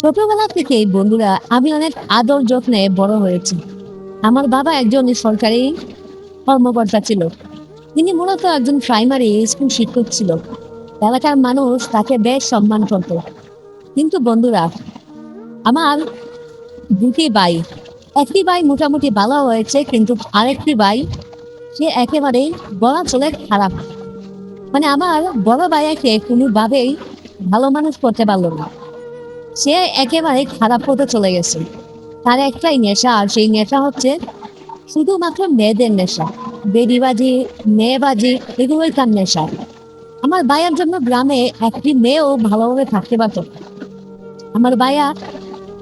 ছোটবেলা থেকেই বন্ধুরা, আমি অনেক আদর যত্নে বড় হয়েছি। আমার বাবা একজন সরকারি কর্মকর্তা ছিল। তিনি মূলত একজন প্রাইমারি স্কুল শিক্ষক ছিল। এলাকার মানুষ তাকে বেশ সম্মান করত। কিন্তু বন্ধুরা, আমার দুটি ভাই, একটি ভাই মোটামুটি ভালো হয়েছে, কিন্তু আরেকটি ভাই, সে একেবারেই বলা চলে খারাপ। মানে আমার বড় ভাইয়াকে কোনোভাবেই ভালো মানুষ করতে পারল না। সে একেবারে খারাপ পথে চলে গেছে। তার একটাই নেশা, আর সেই নেশা হচ্ছে শুধুমাত্র মেয়েদের নেশা। বেডিবাজি, মেয়েবাজি, এগুলোই তার নেশা। আমার ভাইয়ার জন্য গ্রামে একটি মেয়েও ভালোভাবে থাকতে পারত। আমার ভাইয়া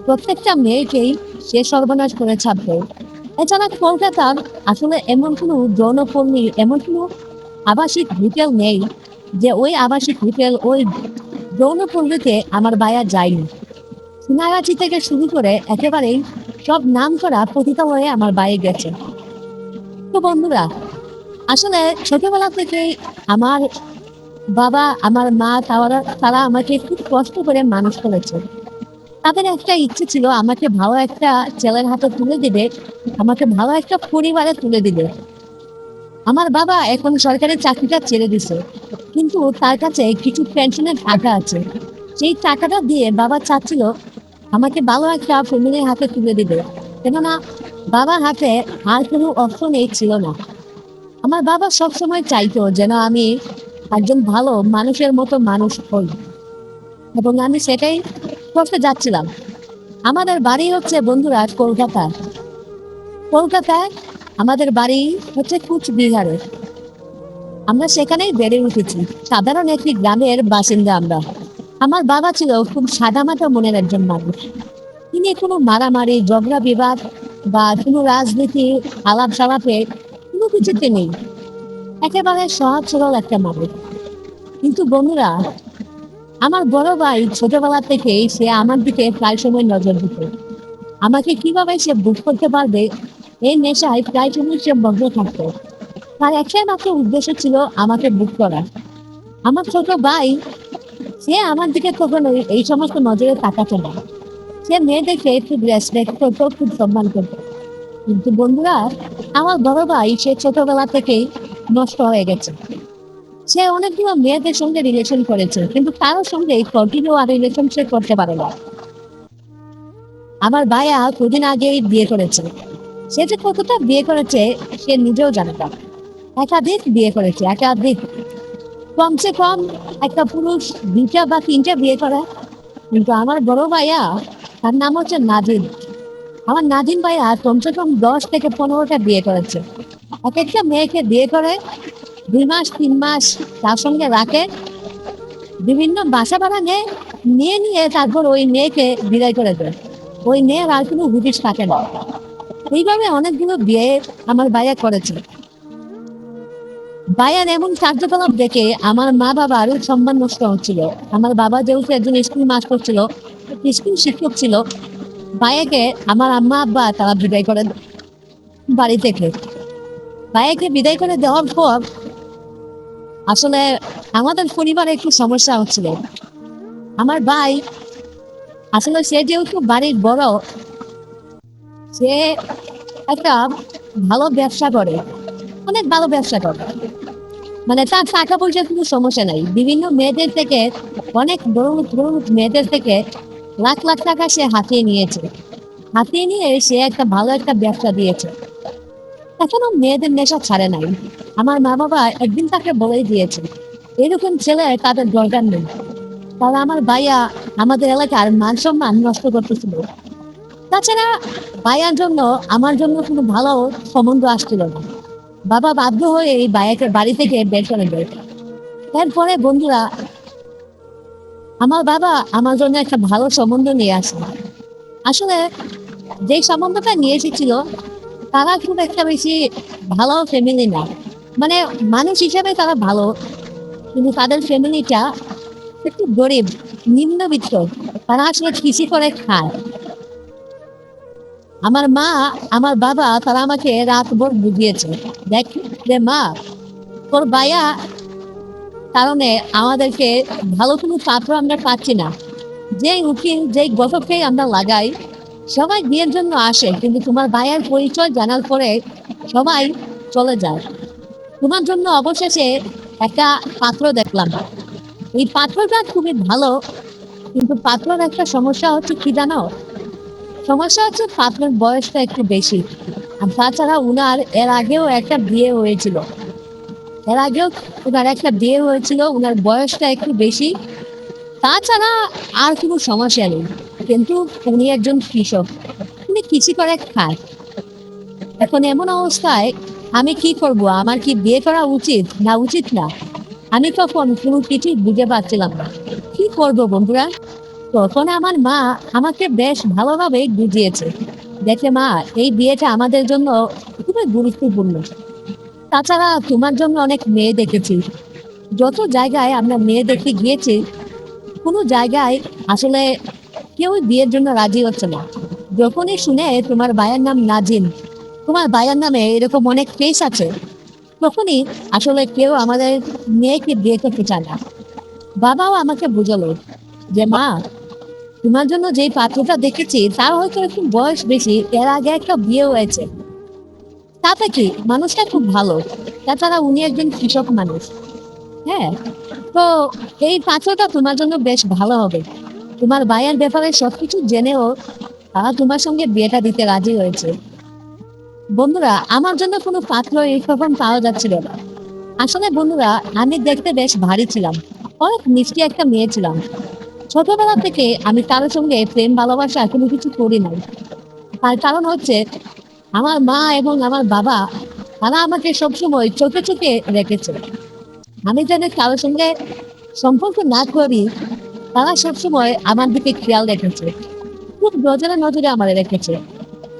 প্রত্যেকটা মেয়েকেই সে সর্বনাশ করে ছাড়বে এছাড়া কলকাতার আসলে এমন কোনো যৌনপল্লী এমন কোনো আবাসিক হোটেল নেই যে ওই আবাসিক হোটেল, ওই যৌনপল্লীতে আমার ভাইয়া যায়নি। সোনাগাছি থেকে শুরু করে একেবারেই সব নাম করা পতিত হয়ে আমার বাইরে গেছে। তো বন্ধুরা, আসলে ছোটবেলা থেকে আমার বাবা, আমার মা তারা তারা আমাকে খুব কষ্ট করে মানুষ করেছে। তাদের একটা ইচ্ছে ছিল, আমাকে ভালো একটা ছেলের হাতে তুলে দিবে, আমাকে ভালো একটা পরিবারে তুলে দিবে। আমার বাবা এখন সরকারি চাকরিটা ছেড়ে দিছে, কিন্তু তার কাছে কিছু পেনশনের টাকা আছে। সেই টাকাটা দিয়ে বাবা চাচ্ছিল আমাকে ভালো একটা ফ্যামিলির হাতে তুলে দিবে। কেননা বাবার হাতে আর কোনো অপশনই ছিল না। আমার বাবা সবসময় চাইতো যেন আমি একজন ভালো মানুষের মতো মানুষ হই। এবং আমি সেটাই করতে যাচ্ছিলাম। আমাদের বাড়ি হচ্ছে বন্ধুরা কলকাতা। কলকাতায় আমাদের বাড়ি হচ্ছে কুচবিহারে। আমরা সেখানেই বেড়ে উঠেছি। সাধারণ একটি গ্রামের বাসিন্দা আমরা। আমার বাবা ছিল খুব সাদামাটা মনের একজন মানুষ। তিনি কোনো মারামারি, ঝগড়া, বিবাদ বা কোনো রাজনীতি আলাপ সালাপে কোনো কিছুতে নেই। একেবারে সহজ, সরল একটা মানুষ। কিন্তু বন্ধুরা, আমার বড় ভাই ছোটবেলা থেকেই সে আমার দিকে প্রায় সময় নজর দিত। আমাকে কীভাবে সে বুক করতে পারবে এই নেশায় প্রায় সময় সে বন্ধ থাকতো। তার একটাই মাত্র উদ্দেশ্য ছিল আমাকে বুক করা। আমার ছোট ভাই সে আমার দিকে কখনোই এই সমস্ত নজরে তাকাতো না। সে মেয়েদেরকে খুব রেসপেক্ট করতো খুব সম্মান করতো। কিন্তু বন্ধুরা, আমার বড় ভাই সে ছোটবেলা থেকেই নষ্ট হয়ে গেছে। সে অনেকগুলো মেয়েদের সঙ্গে রিলেশন করেছে, কিন্তু কারোর সঙ্গে কন্টিনিউ আর রিলেশন রিলেশনশিপ করতে পারে না। আমার ভাইয়া দুদিন আগেই বিয়ে করেছে। সে যে কতটা বিয়ে করেছে, সে নিজেও জানে না। একাধিক বিয়ে করেছে, একাধিক। কমসে কম একটা পুরুষ, দুইটা বা তিনটা বিয়ে করে। কিন্তু আমার বড় ভাইয়া, তার নাম হচ্ছে নাজিম। আমার নাজিম ভাইয়া কমসে কম দশ থেকে পনেরোটা বিয়ে করেছে। এক একটা মেয়েকে বিয়ে করে, দুই মাস, তিন মাস তার সঙ্গে রাখে। বিভিন্ন বাসা ভাড়া নেয়, নিয়ে নিয়ে তারপর ওই মেয়েকে বিদায় করে দেয়। ওই মেয়ের আর কোনো হুদিস থাকে না। এইভাবে অনেকগুলো বিয়ে আমার ভাইয়া করেছে। ভাইয়ার এমন কার্যকলাপ দেখে আমার মা বাবার সম্মান নষ্ট হচ্ছিল। আমার বাবা যেহেতু একজন স্কুল মাস্টার ছিল, স্কুল শিক্ষক ছিল ভাইয়াকে আমার আম্মা, আব্বা তারা বিদায় করে বাড়ি থেকে। ভাইয়াকে বিদায় করে দেওয়ার পর আসলে আমাদের পরিবারে একটু সমস্যা হচ্ছিল। আমার ভাই আসলে সে যেহেতু বাড়ির বড়, সে একটা ভালো ব্যবসা করে। অনেক ভালো ব্যবসা করে। মানে তার টাকা পয়সার কোনো সমস্যা নাই। বিভিন্ন মেয়েদের থেকে, অনেক বড় বড় মেয়েদের থেকে লাখ লাখ টাকা সে হাতিয়ে নিয়েছে। হাতিয়ে নিয়ে সে একটা ভালো একটা ব্যবসা দিয়েছে। এখনও মেয়েদের নেশা ছাড়ে নাই। আমার মা বাবা একদিন তাকে বলেই দিয়েছে, এরকম ছেলে তাদের দরকার নেই। তারা আমার ভাইয়া আমাদের এলাকার মান সম্মান নষ্ট করতেছিল। তাছাড়া ভাইয়ার জন্য, আমার জন্য কোনো ভালো সম্বন্ধ আসছিল না। বাবা বাধ্য হয়ে এই বাড়ি থেকে বের করে দেয়। এরপরে বন্ধুরা, আমার বাবা আমার জন্য একটা ভালো সম্বন্ধ নিয়ে আসে। আসলে যে সম্বন্ধটা নিয়ে এসেছিল, তারা খুব একটা বেশি ভালো ফ্যামিলি না। মানে মানুষ হিসেবে তারা ভালো, কিন্তু তাদের ফ্যামিলিটা একটু গরিব, নিম্নবিত্ত। তারা আসলে কৃষি করে খায়। আমার মা, আমার বাবা, তারা আমাকে রাত রাতভর বুঝিয়েছে। দেখ যে মা, তোর ভাইয়া কারণে আমাদেরকে ভালো কোনো পাত্র আমরা পাচ্ছি না। যে উকিল যে গতকে আমরা লাগাই, সবাই বিয়ের জন্য আসে, কিন্তু তোমার ভাইয়ের পরিচয় জানার পরে সবাই চলে যায়। তোমার জন্য অবশেষে একটা পাত্র দেখলাম। এই পাত্রটা খুবই ভালো, কিন্তু পাত্রের একটা সমস্যা হচ্ছে কি জানো? সমস্যা হচ্ছে পাত্রের বয়সটা একটু বেশি। আর তাছাড়া উনার এর আগেও একটা বিয়ে হয়েছিল। এর আগেও উনার একটা বিয়ে হয়েছিল, উনার বয়সটা একটু বেশি। তাছাড়া আর কোনো সমস্যা নেই। কিন্তু উনি একজন কৃষক। উনি কৃষি করে খায় এখন এমন অবস্থায় আমি কি করব? আমার কি বিয়ে করা উচিত? না উচিত না। আমি তখন কোনো কিছু বুঝে পাচ্ছিলাম না। কি করব বন্ধুরা? তখন আমার মা আমাকে বেশ ভালোভাবে বুঝিয়েছে। দেখে মা, এই বিয়েটা আমাদের জন্য খুবই গুরুত্বপূর্ণ। তাছাড়া তোমার জন্য অনেক মেয়ে দেখেছি। যত জায়গায় আমরা মেয়ে দেখতে গিয়েছি, কোনো জায়গায় আসলে কেউ বিয়ের জন্য রাজি হচ্ছে না। যখনই শুনে তোমার ভাইয়ের নাম নাজিম, তোমার ভাইয়ের নামে এরকম অনেক কেস আছে, তখনই আসলে কেউ আমাদের মেয়েকে বিয়ে করতে চায় না। বাবাও আমাকে বুঝালো যে, মা তোমার জন্য যে পাত্রটা দেখেছি, তার হয়তো একটু বয়স বেশি, এর আগে একটা বিয়ে হয়েছে। তাতে কি? মানুষটা খুব ভালো। তাছাড়া উনি একজন কৃষক মানুষ। হ্যাঁ? তো এই পাত্রটা তোমার জন্য বেশ ভালো হবে। তোমার ভাইয়ের ব্যাপারে সবকিছু জেনেও তারা তোমার সঙ্গে বিয়েটা দিতে রাজি হয়েছে। বন্ধুরা, আমার জন্য কোনো পাত্র এইরকম পাওয়া যাচ্ছিল না। আসলে বন্ধুরা, আমি দেখতে বেশ ভারী ছিলাম। অনেক মিষ্টি একটা মেয়ে ছিলাম। ছোটবেলা থেকে আমি কারোর সঙ্গে প্রেম, ভালোবাসা কোনো কিছু করি নাই। তার কারণ হচ্ছে আমার মা এবং আমার বাবা, তারা আমাকে সবসময় চোখে চোখে রেখেছে। আমি যেন কারোর সঙ্গে সম্পর্ক না করি, তারা সবসময় আমার দিকে খেয়াল রেখেছে। খুব নজরে নজরে আমার রেখেছে।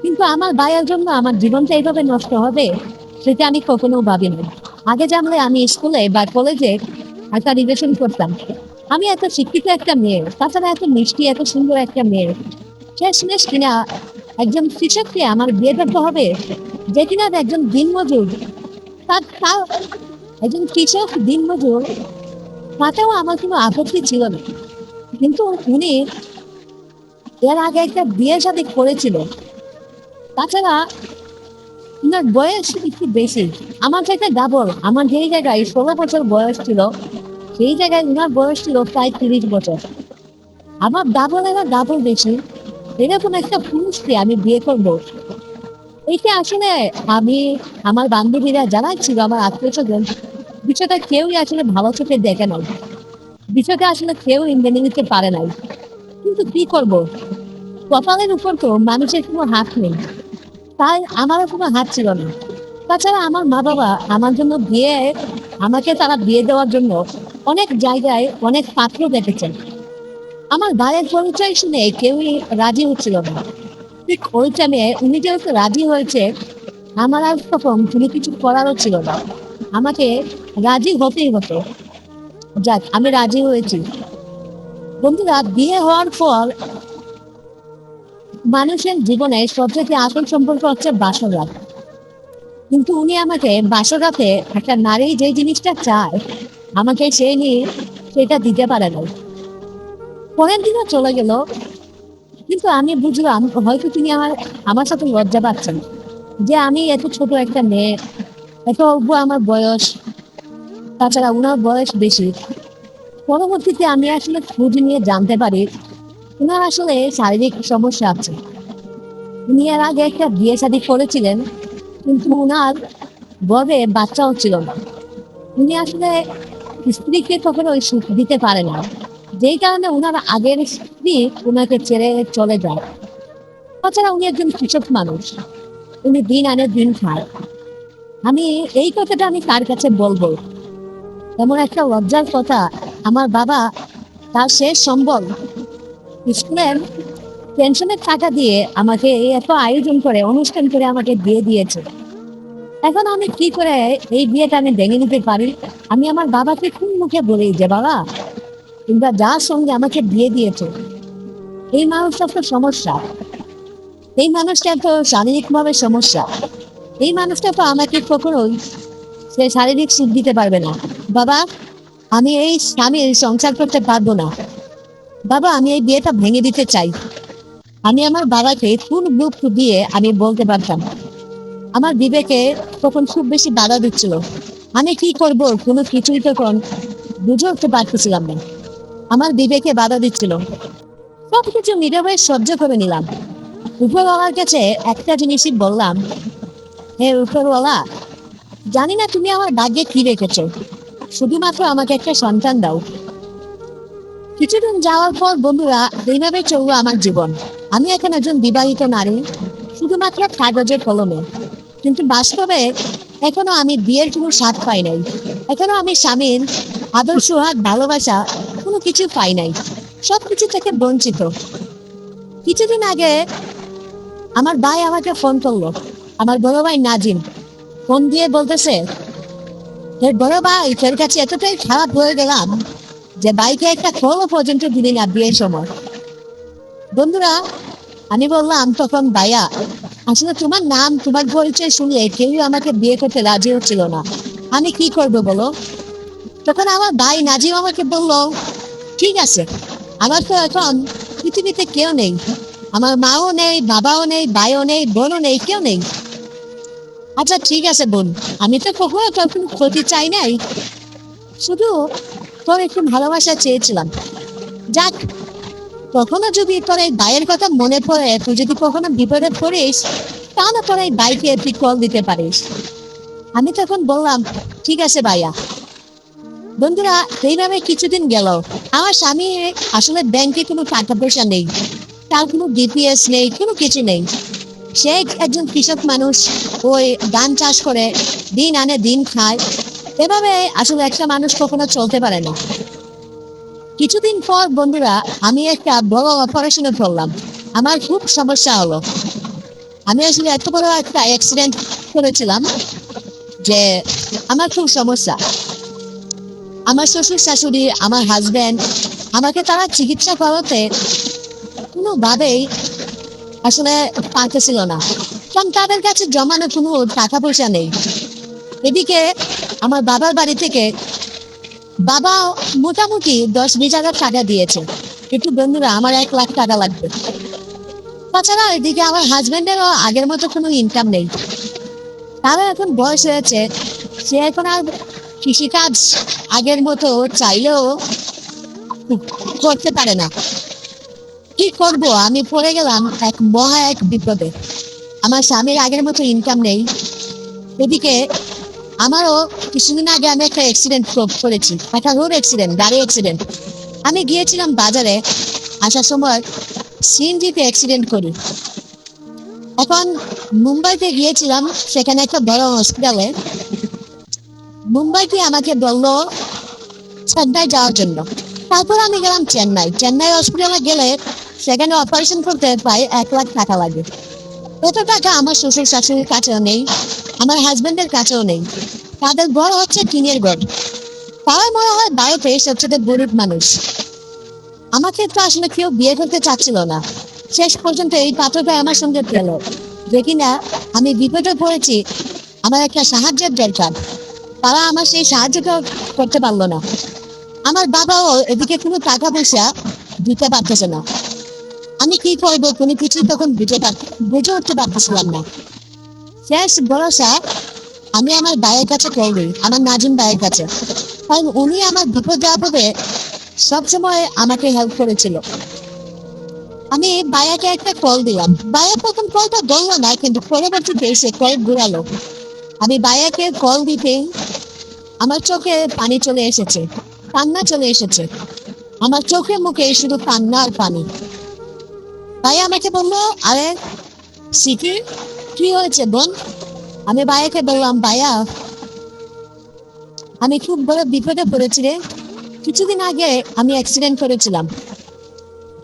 কিন্তু আমার ভাইয়ের জন্য আমার জীবনটা এইভাবে নষ্ট হবে সেটা আমি কখনো ভাবিনি। আগে জানলে আমি স্কুলে বা কলেজে একটা রিলেশন করতাম। আমি এত শিক্ষিত একটা মেয়ে, তাছাড়া এত মিষ্টি, এত সুন্দর একটা মেয়ে। শেষমেশ কিনা একজন কৃষককে আমার বিয়ে করতে হবে, যে কিনা একজন দিনমজুর। তার তার একজন কৃষক দিনমজুর, তাতেও আমার কোনো আপত্তি ছিল না। কিন্তু উনি এর আগে একটা বিয়ের সাথে করেছিল। তাছাড়া ওনার বয়স একটু বেশি। আমার থেকে ডাবল। আমার যেই জায়গায় ষোলো বছর বয়স ছিল সেই জায়গায় উনার বয়স ছিল প্রায় তিরিশ বছর। আমার ডাবল এরা ডাবল বেশি। এরকম একটা পুরুষকে আমি বিয়ে করব। এটা আসলে আমি, আমার বান্ধবীরা যারা ছিল, আমার আত্মীয় স্বজন, বিষয়টা কেউই আসলে ভালো চোখে দেখে নাই। বিষয়টা আসলে কেউ মেনে নিতে পারে নাই। কিন্তু কি করব? কপালের উপর তো মানুষের কোনো হাত নেই। তাই আমারও কোনো হাত ছিল না। তাছাড়া আমার মা বাবা আমার জন্য বিয়ে, আমাকে তারা বিয়ে দেওয়ার জন্য অনেক জায়গায় অনেক পাত্র দেখেছেন। আমার ভাইয়ের পরিচয় শুনে কেউই রাজি হচ্ছিল না। ঠিক ওই টাইমে উনি যেহেতু রাজি হয়েছে, আমার আর তখন কোনো কিছু করারও ছিল না। আমাকে রাজি হতেই হতো। যাক, আমি রাজি হয়েছি। বন্ধুরা, বিয়ে হওয়ার পর মানুষের জীবনে সবথেকে আসল সম্পর্ক হচ্ছে বাসরাত। কিন্তু উনি আমাকে বাসরাতে একটা নারী যে জিনিসটা চায় আমাকে সেই নিয়ে সেটা দিতে পারে না পরের দিনও চলে গেল, কিন্তু আমি বুঝলাম, হয়তো তিনি আমার আমার সাথে লজ্জা পাচ্ছেন যে আমি এত ছোট একটা মেয়ে, এত অল্প আমার বয়স, তাছাড়া ওনার বয়স বেশি। পরবর্তীতে আমি আসলে খোঁজ নিয়ে জানতে পারি, ওনার আসলে শারীরিক সমস্যা আছে। উনি এর আগে একটা বিয়ে শাদী করেছিলেন, কিন্তু ওনার গর্বে বাচ্চাও ছিল না। উনি আসলে স্ত্রীকে কখনো ওই সুখ দিতে পারে না। যেই কারণে ওনার আগের স্ত্রী ওনাকে ছেড়ে চলে যায়। তাছাড়া উনি একজন কৃষক মানুষ। উনি দিন আনে দিন খায়। আমি এই কথাটা আমি কার কাছে বলব? এমন একটা লজ্জার কথা। আমার বাবা তার শেষ সম্বল স্কুলের পেনশনের টাকা দিয়ে আমাকে এত আয়োজন করে, অনুষ্ঠান করে আমাকে দিয়ে দিয়েছে। এখন আমি কি করে এই বিয়েটা আমি ভেঙে নিতে পারি? আমি আমার বাবাকে কোন মুখে বলি যে, বাবা, তোমরা যার সঙ্গে আমাকে বিয়ে দিয়েছ, এই মানুষটা তো সমস্যা। এই মানুষটা তো শারীরিকভাবে সমস্যা। এই মানুষটা তো আমাকে কখনোই সে শারীরিক সুখ দিতে পারবে না। বাবা, আমি এই স্বামীর সংসার করতে পারব না। বাবা, আমি এই বিয়েটা ভেঙে দিতে চাই। আমি আমার বাবাকে কোন গ্রুপ দিয়ে আমি বলতে পারতাম আমার বিবেকে তখন খুব বেশি বাধা দিচ্ছিল। আমি কি করব, কোনো কিছুই তখন বুঝে উঠতে পারতেছিলাম না। আমার বিবেকে বাধা দিচ্ছিল। সবকিছু নীরবে সহ্য করে নিলাম। উপরওয়ালার কাছে একটা জিনিসই বললাম, হে উপরওয়ালা, জানি না তুমি আমার ভাগ্যে কি রেখেছো। শুধুমাত্র আমাকে একটা সন্তান দাও। কিছুদিন যাওয়ার পর বন্ধুরা এইভাবে চলল আমার জীবন। আমি এখন একজন বিবাহিত নারী, শুধুমাত্র কাগজের কলমে। কিন্তু বাস্তবে এখনও আমি বিয়ের কোনো স্বাদ পাই নাই। এখনও আমি স্বামীর আদর্শ, হাত, ভালোবাসা কোনো কিছু পাই নাই। সব কিছু থেকে বঞ্চিত। কিছুদিন আগে আমার ভাই আমাকে ফোন করল। আমার বড় ভাই নাজিম ফোন দিয়ে বলতেছে তোর বড় ভাই, তোর কাছে এতটাই খারাপ হয়ে গেলাম যে বাইকে একটা কলও পর্যন্ত দিলি না বিয়ের সময়। বন্ধুরা, আমি বললাম, তখন ভাইয়া আসলে তোমার নাম, তোমার পরিচয় শুনলে কেউ আমাকে বিয়ে করতে রাজি হচ্ছিল না। আমি কি করব বলো? তখন আমার ভাই নাজিম আমাকে বলল, ঠিক আছে, আমার তো এখন পৃথিবীতে কেউ নেই। আমার মাও নেই, বাবাও নেই, ভাইও নেই, বোনও নেই, কেউ নেই। আচ্ছা ঠিক আছে বোন, আমি তো কখনো তোর কোনো ক্ষতি চাই নাই। শুধু তোর একটু ভালোবাসা চেয়েছিলাম। যাক কখনো যদি তোর এই ভাইয়ের কথা মনে পড়ে, তুই যদি কখনো বিপদে পড়িস, তাহলে তোর এই বাইকে তুই কল দিতে পারিস। আমি তখন বললাম, ঠিক আছে ভাইয়া। বন্ধুরা, এইভাবে কিছুদিন গেল। আমার স্বামী আসলে ব্যাংকে কোনো টাকা পয়সা নেই। তার কোনো ডিপিএস নেই, কোনো কিছু নেই। সে একজন কৃষক মানুষ ওই ধান চাষ করে, দিন আনে, দিন খায়। এভাবে আসলে একটা মানুষ কখনো চলতে পারে না। কিছুদিন পর, বন্ধুরা, আমি একটা বড় অপারেশনে পড়লাম। আমার খুব সমস্যা হলো। আমি আসলে এত বড় একটা অ্যাক্সিডেন্ট করেছিলাম যে আমার খুব সমস্যা। আমার শ্বশুর শাশুড়ি, আমার হাজবেন্ড আমাকে তারা চিকিৎসা করাতে কোনোভাবেই আসলে পারতেছিল না। কারণ তাদের কাছে জমানো কোনো টাকা পয়সা নেই। এদিকে আমার বাবার বাড়ি থেকে বাবা মোটামুটি দশ বিশ হাজার টাকা দিয়েছে। কিন্তু বন্ধুরা, আমার এক লাখ টাকা লাগবে। তাছাড়া এদিকে আমার হাজবেন্ডেরও আগের মতো কোনো ইনকাম নেই। তারও এখন বয়স হয়েছে। সে এখন আর কৃষিকাজ আগের মতো চাইলেও করতে পারে না। কি করব? আমি পড়ে গেলাম এক মহা এক বিপদে। আমার স্বামীর আগের মতো ইনকাম নেই। এদিকে আমারও কিছুদিন আগে আমি একটা অ্যাক্সিডেন্ট করেছি। একটা রোড অ্যাক্সিডেন্ট গাড়ি অ্যাক্সিডেন্ট আমি গিয়েছিলাম বাজারে আসার সময় সিএনজিতে অ্যাক্সিডেন্ট করি। এখন মুম্বাইতে গিয়েছিলাম, সেখানে একটা বড় হসপিটালে মুম্বাইতে আমাকে বলল চেন্নাই যাওয়ার জন্য। তারপর আমি গেলাম চেন্নাই। চেন্নাই হসপিটালে গেলে সেখানে অপারেশন করতে প্রায় এক লাখ টাকা লাগে। এত টাকা আমার শ্বশুর শাশুড়ির কাছেও নেই, আমার হাজবেন্ডের কাছেও নেই। তাদের বড় হচ্ছে টিনের ঘর তারাই মনে হয় ভারতে সবচেয়ে গরিব মানুষ। আমাকে তো আসলে কেউ বিয়ে করতে চাচ্ছিল না। শেষ পর্যন্ত এই পাত্রটা আমার সঙ্গে পেল। যে কিনা আমি বিপদে পড়েছি, আমার একটা সাহায্যের দরকার। তারা আমার সেই সাহায্যটা করতে পারল না। আমার বাবাও এদিকে কোনো টাকা পয়সা দিতে পারতেছে না। আমি কি করব কোনো কিছু তখন বুঝে পার বুঝে উঠতে পারতেছিলাম না। শেষ ভরসা আমি আমার ভাইয়ের কাছে করবি আমার নাজিম ভাইয়ের কাছে। কারণ উনি আমার বিপদ আপদে সবসময় আমাকে হেল্প করেছিল। আমি বায়াকে একটা কল দিলাম। বায়া প্রথম কলটা ধরলো না, কিন্তু পরবর্তীতে এসে কল ঘুরালো। আমি বায়াকে কল দিতে আমার চোখে পানি চলে এসেছে, কান্না চলে এসেছে। আমার চোখে মুখে শুধু কান্না আর পানি। ভাই আমাকে বলল, আরে সিটি কি হয়েছে বোন? আমি ভাইয়াকে বললাম, ভাইয়া, আমি খুব বড় বিপদে পড়েছি রে। কিছুদিন আগে আমি অ্যাক্সিডেন্ট করেছিলাম।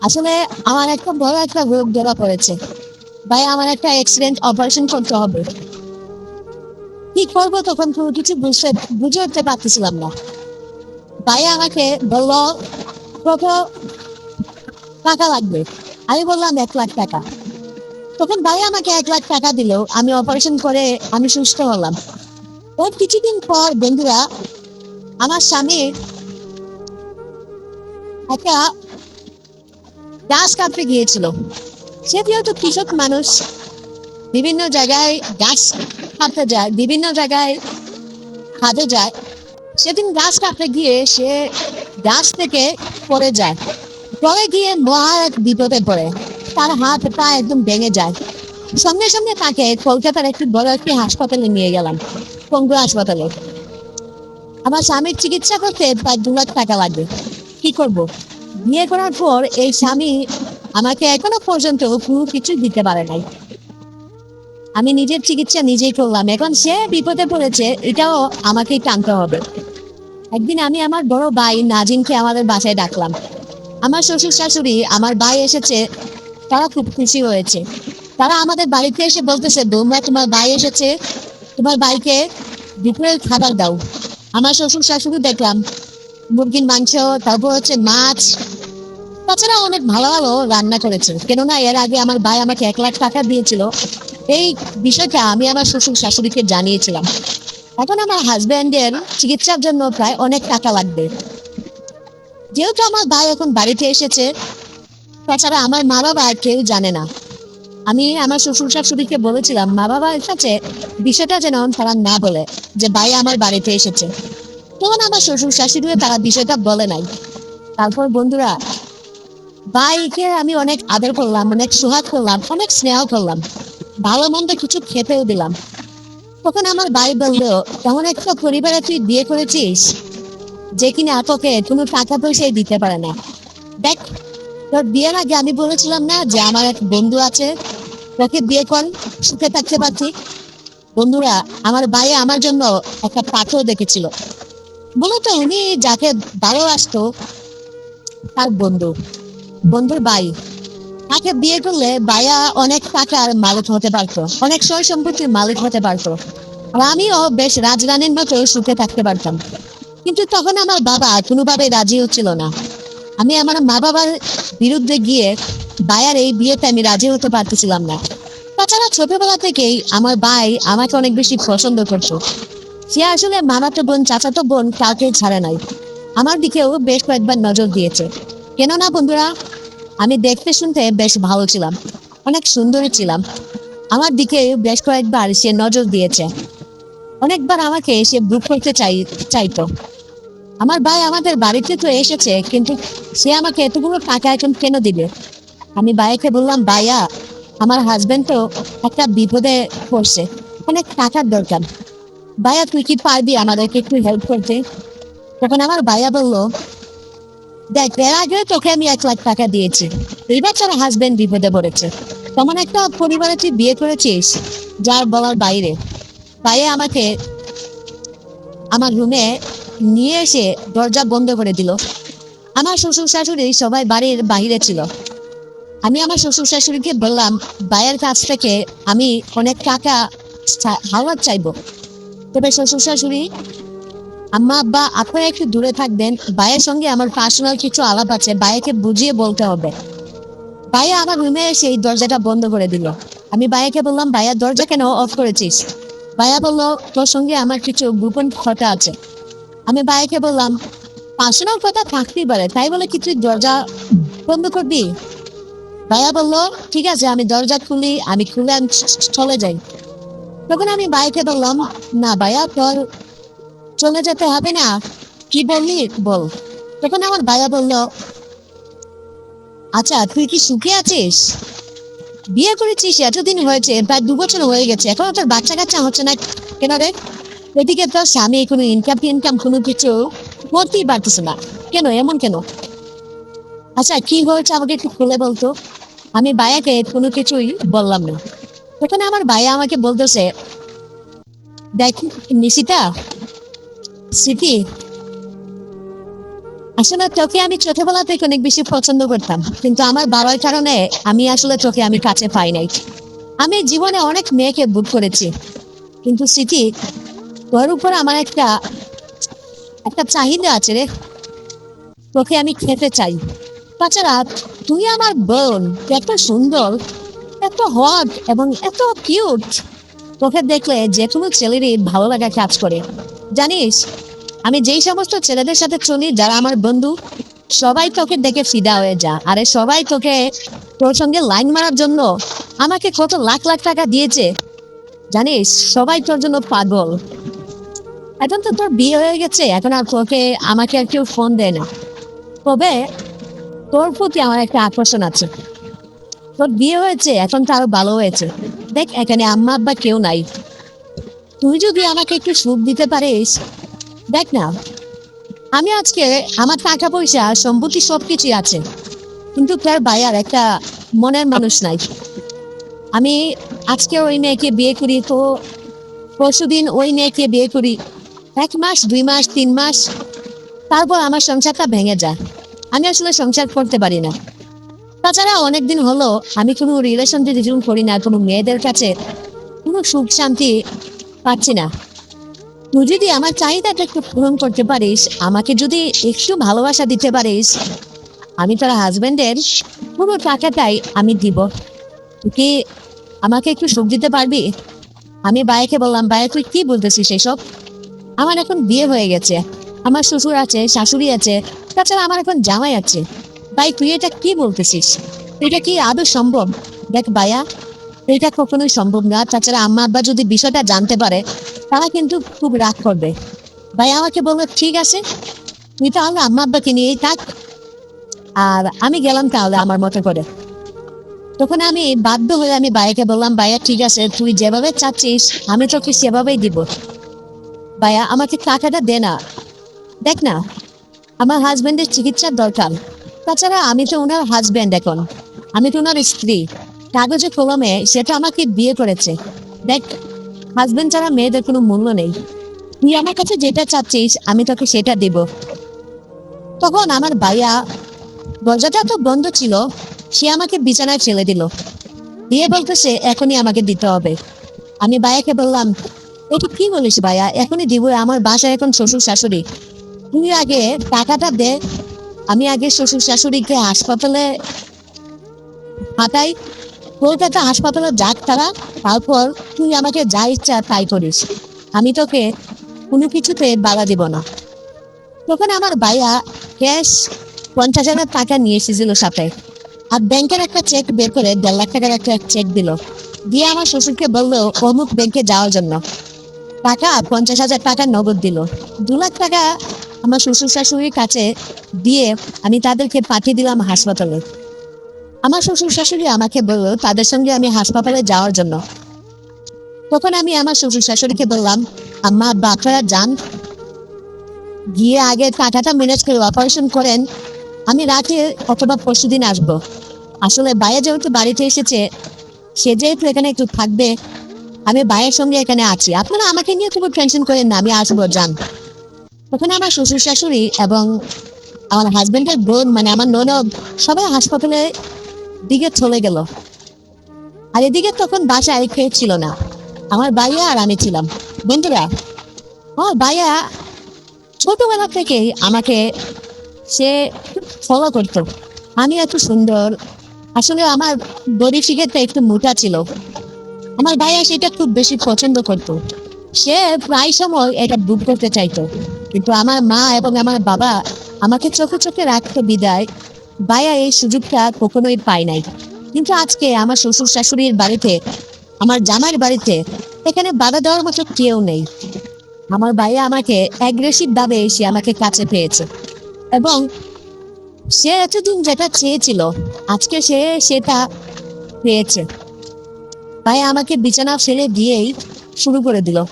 আসলে আমার একটা বড় একটা রোগ ধরা পড়েছে। ভাই, আমার একটা অ্যাক্সিডেন্ট অপারেশন করতে হবে। কি করব তখন কোনো কিছু বুঝতে, বুঝে উঠতে পারতেছিলাম না। ভাই আমাকে বলল কত টাকা লাগবে। আমি বললাম এক লাখ টাকা। তখন ভাই আমাকে এক লাখ টাকা দিল। আমি অপারেশন করে আমি সুস্থ হলাম। ওর কিছুদিন পর বন্ধুরা, আমার স্বামীর একটা গাছ কাটতে গিয়েছিল। সে যেহেতু কৃষক মানুষ, বিভিন্ন জায়গায় গাছ কাটতে যায়, বিভিন্ন জায়গায় কাজে যায়, সেদিন গাছ কাটতে গিয়ে সে গাছ থেকে পড়ে যায়। পরে গিয়ে মহা এক বিপদে পড়ে তার হাত পা একদম ভেঙে যায়। সঙ্গে সঙ্গে তাকে কলকাতার একটি বড় একটি হাসপাতালে নিয়ে গেলাম, পঙ্গু হাসপাতালে। আমার স্বামীর চিকিৎসা করতে প্রায় দু লাখ টাকা লাগবে কি করব? বিয়ে করার পর এই স্বামী আমাকে এখনও পর্যন্ত কোনো কিছু দিতে পারে নাই। আমি নিজের চিকিৎসা নিজেই করলাম। এখন সে বিপদে পড়েছে, এটাও আমাকেই টানতে হবে। একদিন আমি আমার বড় ভাই নাজিমকে আমাদের বাসায় ডাকলাম। আমার শ্বশুর শাশুড়ি আমার ভাই এসেছে, তারা খুব খুশি হয়েছে। তারা আমাদের বাড়িতে এসে বলতেছে, বৌমা, তোমার ভাই এসেছে, তোমার ভাইকে দুপুরের খাবার দাও। আমার শ্বশুর শাশুড়ি দেখলাম, মুরগির মাংস, তারপর হচ্ছে মাছ। তাছাড়া অনেক ভালো ভালো রান্না করেছে। কেননা এর আগে আমার ভাই আমাকে এক লাখ টাকা দিয়েছিল। এই বিষয়টা আমি আমার শ্বশুর শাশুড়িকে জানিয়েছিলাম। এখন আমার হাজব্যান্ডের চিকিৎসার জন্য প্রায় অনেক টাকা লাগবে। যেহেতু আমার ভাই এখন বাড়িতে এসেছে, তাছাড়া আমার মা বাবা আর কেউ জানে না। আমি আমার শ্বশুর শাশুড়িকে বলেছিলাম মা বাবার কাছে বিষয়টা যেন তারা না বলে যে ভাই আমার বাড়িতে এসেছে। তখন আমার শ্বশুর শাশুড়িও তারা বিষয়টা বলে নাই। তারপর বন্ধুরা, ভাইকে আমি অনেক আদর করলাম, অনেক সুহাগ করলাম, অনেক স্নেহ করলাম, ভালো মন্দ কিছু খেতেও দিলাম। তখন আমার ভাই বলল তেমন একটা পরিবারে তুই বিয়ে করেছিস? যে কিনা তোকে কোনো টাকা পয়সাই দিতে পারে না। দেখ, তোর বিয়ের আগে আমি বলেছিলাম না যে আমার এক বন্ধু আছে, তোকে বিয়ে কর, সুখে থাকতে পারছি বন্ধুরা, আমার ভাই আমার জন্য একটা পাথর দেখেছিল। মূলত উনি যাকে ভালোবাসতো, তার বন্ধু, বন্ধুর ভাই। তাকে বিয়ে করলে ভাইয়া অনেক টাকার মালিক হতে পারতো, অনেক সয় সম্পত্তির মালিক হতে পারতো। আর আমিও বেশ রাজরানীর মতো সুখে থাকতে পারতাম। কিন্তু তখন আমার বাবা কোনোভাবে রাজি হচ্ছিল না। আমি আমার মা বাবার বিরুদ্ধে গিয়ে ভাইয়ার এই বিয়েতে আমি রাজি হতে পারতেছিলাম না। তাছাড়া ছোটবেলা থেকেই আমার ভাই আমাকে অনেক বেশি পছন্দ করতো। সে আসলে মামাতো বোন, চাচাতো বোন কাউকে ছাড়ে নাই। আমার দিকেও বেশ কয়েকবার নজর দিয়েছে। কেননা বন্ধুরা, আমি দেখতে শুনতে বেশ ভালো ছিলাম, অনেক সুন্দরী ছিলাম। আমার দিকে বেশ কয়েকবার সে নজর দিয়েছে। অনেকবার আমাকে সে বুক করতে চাই, চাইতো। আমার ভাই আমাদের বাড়িতে তো এসেছে, কিন্তু সে আমাকে এতগুলো টাকা এখন কেন দিবে? আমি ভাইকে বললাম, ভাইয়া, আমার হাজবেন্ড তো একটা বিপদে পড়ছে, অনেক টাকার দরকার। ভাইয়া, তুই কি পারবি আমাদেরকে একটু হেল্প করতে? তখন আমার ভাইয়া বলল, দেখ, এর আগে তোকে আমি এক লাখ টাকা দিয়েছি এইবার তোর হাজবেন্ড বিপদে পড়েছে। তেমন একটা পরিবারে তুই বিয়ে করেছিস, যার বলার বাইরে। ভাইয়া আমাকে আমার রুমে নিয়ে এসে দরজা বন্ধ করে দিল। আমার শ্বশুর শাশুড়ি সবাই বাড়ির বাইরে ছিল। আমি আমার শ্বশুর শাশুড়িকে বললাম, ভাইয়ের কাছ থেকে আমি অনেক টাকা হাওয়ার চাইব। তবে শ্বশুর শাশুড়ি, আম্মা, আব্বা আপনারা একটু দূরে থাকবেন। ভাইয়ের সঙ্গে আমার পার্সোনাল কিছু আলাপ আছে ভাইয়াকে বুঝিয়ে বলতে হবে। ভাইয়া আমার রুমে এসে এই দরজাটা বন্ধ করে দিল। আমি ভাইয়াকে বললাম, ভাইয়া, দরজা কেন অফ করেছিস? ভাইয়া বলল, তোর সঙ্গে আমার কিছু গোপন কথা আছে। আমি ভাইয়াকে বললাম, পার্সোনাল কথা থাকতেই পারে, তাই বলে কি তুই দরজা বন্ধ করবি? ভাইয়া বলল, ঠিক আছে, আমি দরজা খুলি, আমি খুলে আমি চলে যাই। তখন আমি ভাইকে বললাম, না ভাইয়া, তোর চলে যেতে হবে না, কি বললি বল। তখন আমার ভাইয়া বলল আচ্ছা তুই কি সুখে আছিস? বিয়ে করেছিস? এতদিন হয়েছে, প্রায় দু বছর হয়ে গেছে। এখনও তোর বাচ্চা কাচ্চা হচ্ছে না কেন রে? এদিকে তোর স্বামী কোনো ইনকাম টিনকাম কোনো কিছু করতেই পারতেছে না। কেন? এমন কেন? আচ্ছা কি হয়েছে আমাকে একটু খুলে বলতো? আমি ভাইয়াকে কোনো কিছুই বললাম না। তখন আমার ভাইয়া আমাকে বলতেছে, দেখ নিশিতা, স্মৃতি আসলে তোকে আমি ছোটবেলা থেকে অনেক বেশি পছন্দ করতাম, কিন্তু আমার বাবার কারণে আমি আসলে তোকে আমি কাছে পাই নাই। আমি জীবনে অনেক মেয়েকে বুক করেছি, কিন্তু স্মৃতি, তোর উপর আমার একটা একটা চাহিদা আছে রে। তোকে আমি খেতে চাই। তাছাড়া তুই আমার বোন, এত সুন্দর, এত হট এবং এত কিউট তোকে দেখলে যে কোনো ছেলেরই ভালো লাগা কাজ করে। জানিস আমি যেই সমস্ত ছেলেদের সাথে চলি, যারা আমার বন্ধু, সবাই তোকে দেখে ফিদা হয়ে যা। আরে সবাই তোকে তোর সঙ্গে লাইন মারার জন্য আমাকে কত লাখ লাখ টাকা দিয়েছে, জানিস? সবাই তোর জন্য পাগল। এখন তো তোর বিয়ে হয়ে গেছে, এখন আর তোকে, আমাকে আর কেউ ফোন দেয় না। তবে তোর প্রতি আমার একটা আকর্ষণ আছে। তোর বিয়ে হয়েছে, এখন তো আরও ভালো হয়েছে। দেখ, এখানে আম্মা আব্বা কেউ নাই। তুই যদি আমাকে একটু সুখ দিতে পারিস দেখ না, আমি আজকে আমার টাকা পয়সা, সম্পত্তি সব কিছুই আছে, কিন্তু তার ভাইয়ার একটা মনের মানুষ নাই। আমি আজকে ওই মেয়েকে বিয়ে করি, তো পরশু দিন ওই মেয়েকে বিয়ে করি, এক মাস, দুই মাস, তিন মাস, তারপর আমার সংসারটা ভেঙে যায়। আমি আসলে সংসার করতে পারি না। তাছাড়া অনেকদিন হলো আমি কোনো রিলেশন রিজুম করি না, কোনো মেয়েদের কাছে কোনো সুখ শান্তি পাচ্ছি না। তুই যদি আমার চাহিদাটা একটু পূরণ করতে পারিস, আমাকে যদি একটু ভালোবাসা দিতে পারিস, আমি তোর হাজবেন্ডের পুরো টাকাটাই আমি দিব। তুই আমাকে একটু সুখ দিতে পারবি? আমি বাইকে বললাম বাইরে তুই কি বলতেছিস এসব? আমার এখন বিয়ে হয়ে গেছে। আমার শ্বশুর আছে, শাশুড়ি আছে, তাছাড়া আমার এখন জামাই আছে। ভাই, তুই এটা কি বলতেছিস? এটা কি আদৌ সম্ভব? দেখ, ভাইয়া এটা কখনোই সম্ভব না। তাছাড়া আম্মা আব্বা যদি বিষয়টা জানতে পারে, তারা কিন্তু খুব রাগ করবে। ভাই, আমাকে বলল, ঠিক আছে, তুই তাহলে আম্মা আব্বাকে নিয়েই থাক। আর আমি গেলাম তাহলে আমার মতো করে। তখন আমি বাধ্য হয়ে আমি ভাইয়াকে বললাম, ভাইয়া, ঠিক আছে, তুই যেভাবে চাচ্ছিস, আমি তোকে সেভাবেই দিব। ভাইয়া, আমাকে টাকাটা দে না। দেখ না, আমার হাজবেন্ডের চিকিৎসার দরকার। তাছাড়া আমি তো ওনার হাজবেন্ড এখন। আমি তো ওনার স্ত্রী। কাগজে কলমে সেটা আমাকে বিয়ে করেছে। দেখ হাজবেন্ড ছাড়া মেয়েদের কোনো মূল্য নেই। তুই আমার কাছে যেটা চাচ্ছিস, আমি তোকে সেটা দেব। তখন আমার ভাইয়া, দরজাটা তো বন্ধ ছিল, সে আমাকে বিছানায় ফেলে দিল। দিয়ে বলতেছে এখনই আমাকে দিতে হবে। আমি ভাইয়াকে বললাম, এটা কি বলিস ভাইয়া? এখনই দিব, আমার বাসায় এখন শ্বশুর শাশুড়ি। তুই আগে টাকাটা দে, আমি আগে শ্বশুর শাশুড়িকে হাসপাতালে পাঠাই কলকাতা হাসপাতালে যাক তারা তারপর তুই আমাকে যা ইচ্ছা তাই করিস। আমি তোকে কোনো কিছুতে বাধা দিব না। তখন আমার ভাইয়া ক্যাশ পঞ্চাশ হাজার টাকা নিয়ে এসেছিল সাথে। আর ব্যাংকের একটা চেক বের করে দেড় লাখ টাকার একটা চেক দিল। দিয়ে আমার শ্বশুরকে বলল, অমুক ব্যাংকে যাওয়ার জন্য। টাকা, পঞ্চাশ হাজার টাকা নগদ দিল। দু লাখ টাকা আমার শ্বশুর শাশুড়ির কাছে দিয়ে আমি তাদেরকে পাঠিয়ে দিলাম হাসপাতালে। আমার শ্বশুর শাশুড়ি আমাকে বলল, তাদের সঙ্গে আমি হাসপাতালে যাওয়ার জন্য। তখন আমি আমার শ্বশুর শাশুড়িকে বললাম, আম্মা আপনারা যান। গিয়ে আগে টাকাটা ম্যানেজ করে অপারেশন করেন। আমি রাতে অথবা পরশু দিন আসব। আসলে বাইরে যেহেতু বাড়িতে এসেছে, সে যেহেতু এখানে একটু থাকবে, আমি ভাইয়ের সঙ্গে এখানে আছি। আপনারা আমাকে নিয়ে খুব টেনশন করেন না, আমি আসব, যান। তখন আমার শ্বশুর শাশুড়ি এবং আমার হাজবেন্ডের বোন মানে আমার ননদ, সবাই হাসপাতালে দিকে চলে গেল। আর এদিকে তখন বাসায় খেয়ে ছিল না। আমার ভাইয়া আর আমি ছিলাম। বন্ধুরা, আমার ভাইয়া ছোটবেলা থেকেই আমাকে সে ফলো করতো। আমি এত সুন্দর। আসলে আমার বডি ফিগারটা একটু মোটা ছিল। আমার ভাইয়া সেটা খুব বেশি পছন্দ করতো। সে প্রায় সময় এটা বুক করতে চাইতো। কিন্তু আমার মা এবং আমার বাবা আমাকে চোখে চোখে রাখতো বিদায়। ভাইয়া এই সুযোগটা কখনোই পায় নাই। কিন্তু আজকে আমার শ্বশুর শাশুড়ির বাড়িতে, আমার জামাইয়ের বাড়িতে এখানে বাধা দেওয়ার মতো কেউ নেই। আমার ভাইয়া আমাকে অ্যাগ্রেসিভ ভাবে সে আমাকে কাছে পেয়েছে। এবং সে এতদিন যেটা চেয়েছিল, আজকে সে সেটা পেয়েছে। ভাই আমাকে বিছানা ফেলে দিয়েই শুরু করে দিল।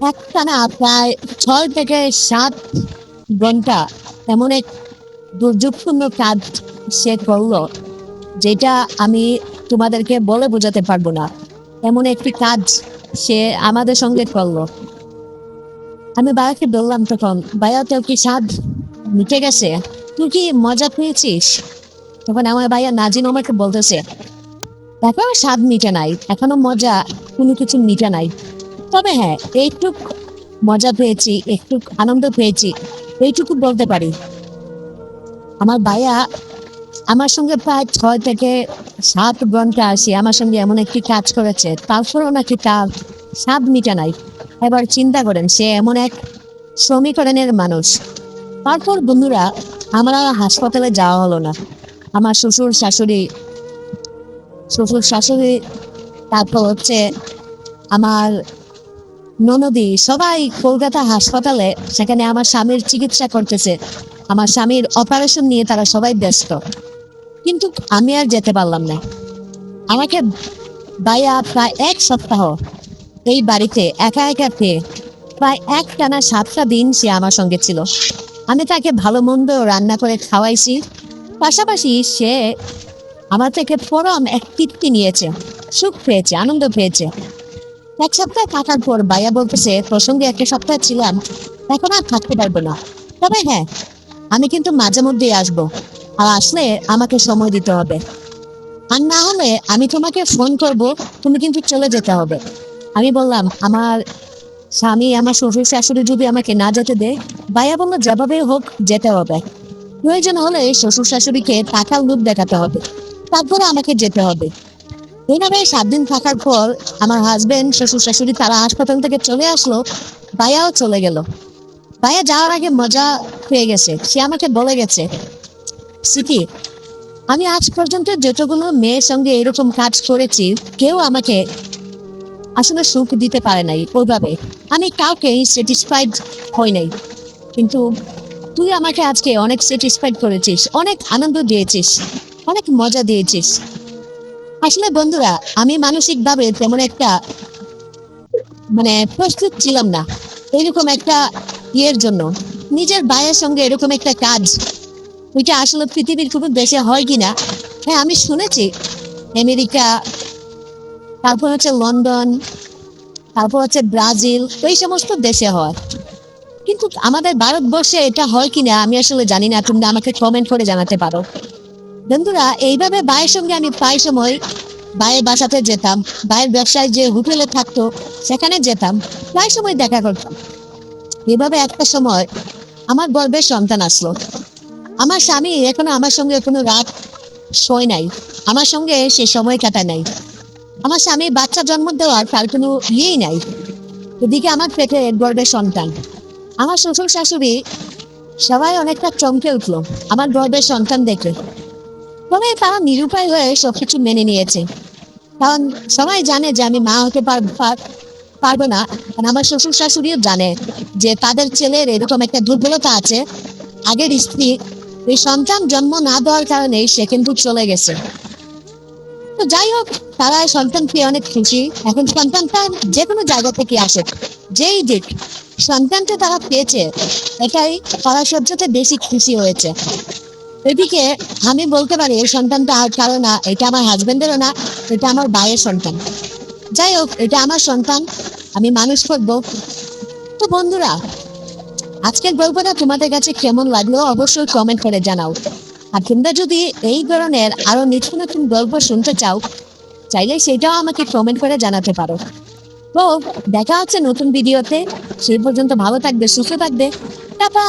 একটানা প্রায় ছয় থেকে সাত ঘণ্টা এমন এক দুর্যোগপূর্ণ কাজ সে করল, যেটা আমি তোমাদেরকে বলে বোঝাতে পারব না। এমন একটি কাজ সে আমাদের সঙ্গে করল। আমি বাবাকে বললাম তখন, ভাইয়া, তোর কি স্বাদ মিটে গেছে? তুই কি মজা পেয়েছিস? তখন আমার ভাইয়া নাজিন আমাকে বলতেছে, দেখো, স্বাদ মিটে নাই, এখনও মজা, কোনো কিছু মিটে নাই। তবে হ্যাঁ এইটুক মজা পেয়েছি একটু আনন্দ পেয়েছি, এইটুকু বলতে পারি। আমার ভাইয়া আমার সঙ্গে প্রায় ছয় থেকে সাত ঘণ্টা আসি, আমার সঙ্গে এমন একটি কাজ করেছে, তারপরও নাকি তার স্বাদ মিটে নাই। এবার চিন্তা করেন, সে এমন এক শ্রমিকরণের মানুষ। তারপর বন্ধুরা, আমার হাসপাতালে যাওয়া হলো না। আমার শ্বশুর শাশুড়ি শ্বশুর শাশুড়ি, তারপর হচ্ছে আমার ননদি, সবাই কলকাতা হাসপাতালে, সেখানে আমার স্বামীর চিকিৎসা করতেছে। আমার স্বামীর অপারেশন নিয়ে তারা সবাই ব্যস্ত। কিন্তু আমি আর যেতে পারলাম না। আমাকে বাইয়া প্রায় এক সপ্তাহ এই বাড়িতে একা একা পেয়ে প্রায় এক টানা সাতটা দিন সে আমার সঙ্গে ছিল। আমি তাকে ভালো মন্দ রান্না করে খাওয়াইছি। পাশাপাশি সে আমার থেকে পরম এক তৃপ্তি নিয়েছে, সুখ পেয়েছে, আনন্দ পেয়েছে। এক সপ্তাহ থাকার পর বাইয়া বলতেছে, প্রসঙ্গে একটা সপ্তাহ ছিলাম, এখন আর থাকতে পারব না। তবে হ্যাঁ আমি কিন্তু মাঝে মধ্যেই আসব। আর আসলে আমাকে সময় দিতে হবে। আর না হলে আমি তোমাকে ফোন করব, তুমি কিন্তু চলে যেতে হবে। আমি বললাম, আমার স্বামী, আমার শ্বশুর শাশুড়ি যদি আমাকে না যেতে দেয় বাইয়া বলল, যেভাবে হোক যেতে হবে। প্রয়োজন হলে শ্বশুর শাশুড়িকে টাকার লোভ দেখাতে হবে। তারপরে আমাকে যেতে হবে। এইভাবে সাত দিন থাকার পর আমার হাজবেন্ড শ্বশুর শাশুড়ি তারা হাসপাতাল থেকে চলে আসলো, ভাইয়াও চলে গেল। ভাইয়া যাওয়ার আগে মজা পেয়ে গেছে। সে আমাকে বলে গেছে স্মৃতি আমি আজ পর্যন্ত যতগুলো মেয়ের সঙ্গে এরকম কাজ করেছি, কেউ আমাকে আসলে সুখ দিতে পারে নাই ওইভাবে। আমি কাউকে স্যাটিসফাইড হই নাই। কিন্তু তুই আমাকে আজকে অনেক স্যাটিসফাইড করেছিস, অনেক আনন্দ দিয়েছিস, অনেক মজা দিয়েছিস। আসলে বন্ধুরা, আমি মানসিকভাবে তেমন একটা মানে প্রস্তুত ছিলাম না এরকম একটা ইয়ের জন্য। নিজের ভাইয়ের সঙ্গে এরকম একটা কাজ, ওইটা আসলে পৃথিবীর খুব দেশে হয় কিনা হ্যাঁ আমি শুনেছি। আমেরিকা, তারপর হচ্ছে লন্ডন, তারপর হচ্ছে ব্রাজিল, এই সমস্ত দেশে হয়। কিন্তু আমাদের ভারতবর্ষে এটা হয় কিনা আমি আসলে জানি না তুমি আমাকে কমেন্ট করে জানাতে পারো। বন্ধুরা, এইভাবে ভাইয়ের সঙ্গে আমি প্রায় সময় ভাইয়ের বাসাতে যেতাম, ভাইয়ের ব্যবসায় যে হোটেলে থাকতো, সেখানে যেতাম, প্রায় সময় দেখা করতাম। এভাবে একটা সময় আমার গর্বের সন্তান আসলো। আমার স্বামী এখনও আমার সঙ্গে কোনো রাত শোয় নাই, আমার সঙ্গে সে সময় কাটায় নাই। আমার স্বামী বাচ্চা জন্ম দেওয়ার তার কোনো ইয়েই নাই। এদিকে আমার পেটে গর্বের সন্তান। আমার শ্বশুর শাশুড়ি সবাই অনেকটা চমকে উঠল, আমার গর্বের সন্তান দেখে। তবে তারা নিরুপায় হয়ে সবকিছু মেনে নিয়েছে। কারণ সবাই জানে যে আমি মা হতে পার- পার- পারব না। আমার শ্বশুর শাশুড়িও জানে যে তাদের ছেলের এরকম একটা দুর্বলতা আছে। আগের স্ত্রী এই সন্তান জন্ম না দেওয়ার কারণে সে কিন্তু চলে গেছে। তো যাই হোক, তারা সন্তান পেয়ে অনেক খুশি। এখন সন্তানটা যে কোনো জায়গা থেকে আসে যেই দিক, সন্তানটা তারা পেয়েছে, এটাই তারা সবচেয়ে বেশি খুশি হয়েছে। এদিকে আমি বলতে পারি এই সন্তানটা আর কারও না, এটা আমার হাজবেন্ডেরও না, এটা আমার ভাইয়ের সন্তান। যাই হোক, এটা আমার সন্তান, আমি মানুষ করব। তো বন্ধুরা, আজকের গল্পটা তোমাদের কাছে কেমন লাগল অবশ্যই কমেন্ট করে জানাও। আর তোমরা যদি এই ধরনের আরও নিত্য নতুন গল্প শুনতে চাও, চাইলে সেটাও আমাকে কমেন্ট করে জানাতে পারো। তো দেখা হচ্ছে নতুন ভিডিওতে সেই পর্যন্ত ভালো থাকবে, সুস্থ থাকবে। টাটা!